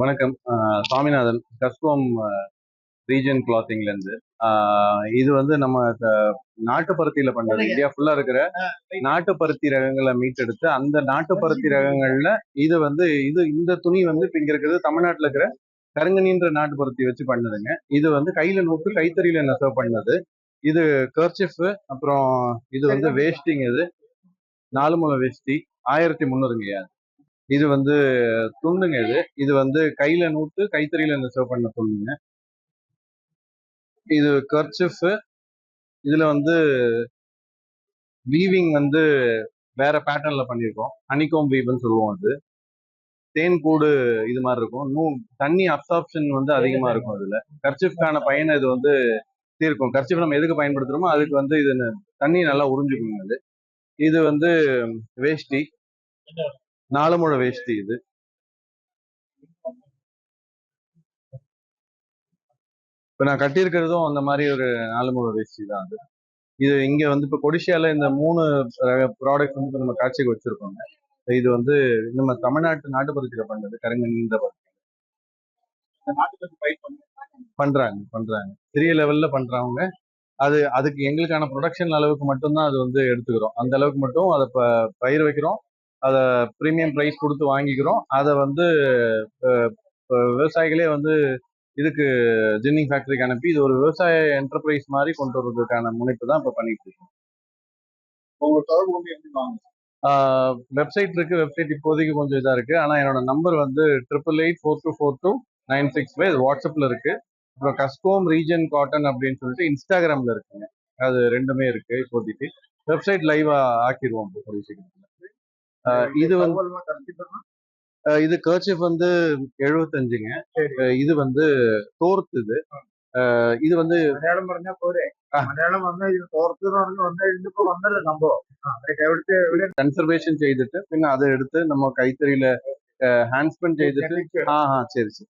வணக்கம். ஆஹ் சுவாமிநாதன் கஸ்கோம் ரீஜன் கிளாத்திங்ல இருந்து. ஆஹ் இது வந்து நம்ம நாட்டு பருத்தியில பண்றது. இந்தியா ஃபுல்லா இருக்கிற நாட்டு பருத்தி ரகங்களை மீட்டெடுத்து அந்த நாட்டு பருத்தி ரகங்கள்ல இது வந்து இது இந்த துணி வந்து இப்ப இங்க இருக்கிறது தமிழ்நாட்டுல இருக்கிற கருங்கனின்ற நாட்டு பருத்தி வச்சு பண்ணதுங்க. இது வந்து கையில நூற்று கைத்தறியில நெசவு பண்ணது. இது கர்ச்சிஃப் அப்புறம் இது வந்து வேஷ்டிங் இது. நாலு முளை வேஷ்டி ஆயிரத்தி முந்நூறுங்கய்யா இது வந்து துண்டுங்க இது. இது வந்து கையில நூட்டு கைத்தறியில நெசவு பண்ண துண்டுங்க. இது கர்ச்சிஃப் இதுல வந்து வீவிங் வந்து வேற பேட்டர்ன்ல பண்ணியிருக்கோம் ஹனிகோம் வீவ்னு சொல்லுவோம் அது. தேன் கூடு இது மாதிரி இருக்கும். இன்னும் தண்ணி அப்சார்ப்ஷன் வந்து அதிகமா இருக்கும் இதுல. கர்ச்சிஃப்கான பயனை இது வந்து தீர்க்கும். கர்ச்சிஃப் நம்ம எதுக்கு பயன்படுத்துறோமோ அதுக்கு வந்து இது ந- தண்ணி நல்லா உறிஞ்சுக்குங்க இது. இது வந்து வேஷ்டி நாலு முழ வேஷ்டி இது. இப்ப நான் கட்டியிருக்கிறதும் அந்த மாதிரி ஒரு நாலு முழ வேஷ்டி தான் அது. இது இங்க வந்து இப்ப கொடிஷியால இந்த மூணு ப்ராடக்ட் வந்து நம்ம காட்சிக்கு வச்சிருக்கோங்க. இது வந்து நம்ம தமிழ்நாட்டு நாட்டு பருத்தியில பண்ணது கருங்கன்ற பருத்தி. பண்றாங்க பண்றாங்க. பெரிய லெவல்ல பண்றவங்க. அது அதுக்கு எங்களுக்கான ப்ரொடக்ஷன் அளவுக்கு மட்டும்தான் அது வந்து எடுத்துக்கிறோம். அந்த அளவுக்கு மட்டும் அதை ப பயிர் வைக்கிறோம். அதை ப்ரீமியம் ப்ரைஸ் கொடுத்து வாங்கிக்கிறோம். அதை வந்து விவசாயிகளே வந்து இதுக்கு ஜின்னிங் ஃபேக்டரிக்கு அனுப்பி இது ஒரு விவசாய என்டர்பிரைஸ் மாதிரி கொண்டு வர்றதுக்கான முனைப்பு தான் இப்போ பண்ணிட்டு இருக்கோம். உங்க தொடர்பு வந்து எப்படி வாங்க வெப்சைட் இருக்கு. வெப்சைட் இப்போதைக்கு கொஞ்சம் இதா இருக்கு. ஆனா என்னோட நம்பர் வந்து triple eight four two four two nine six five வாட்ஸ்அப்ல இருக்கு. அப்புறம் கஸ்கோம் ரீஜன் காட்டன் அப்படின்னு சொல்லிட்டு இன்ஸ்டாகிராம்ல இருக்குங்க. அது ரெண்டுமே இருக்கு. இப்போதைக்கு. வெப்சைட் லைவா ஆக்கிடுவோம் இப்போ கூடிய சீக்கிரத்துல இது வந்து தகவல் கருத்துக்கணும் ஆஹ் இது கர்ச்சிஃப் வந்து எழுபத்தஞ்சுங்க சரி ஆஹ் இது வந்து தோர்த்து இது ஆஹ் இது வந்து മലയാളം പറഞ്ഞാൽ പോരെ മലയാളം വന്ന ഇത് തോർത്ത് എന്ന് പറഞ്ഞ് വന്ന ഇതിപ്പോ വന്നല്ലോ സംഭവം ആ, അതൊക്കെ എവിടുത്തെ എവിടെ கன்சர்வேஷன் செய்துட்டு பின்ன அதை எடுத்து நம்ம கைத்தறியில ஹேண்ட்ஸ்பெண்ட் செய்துட்டு ஆ ஆ சரி சரி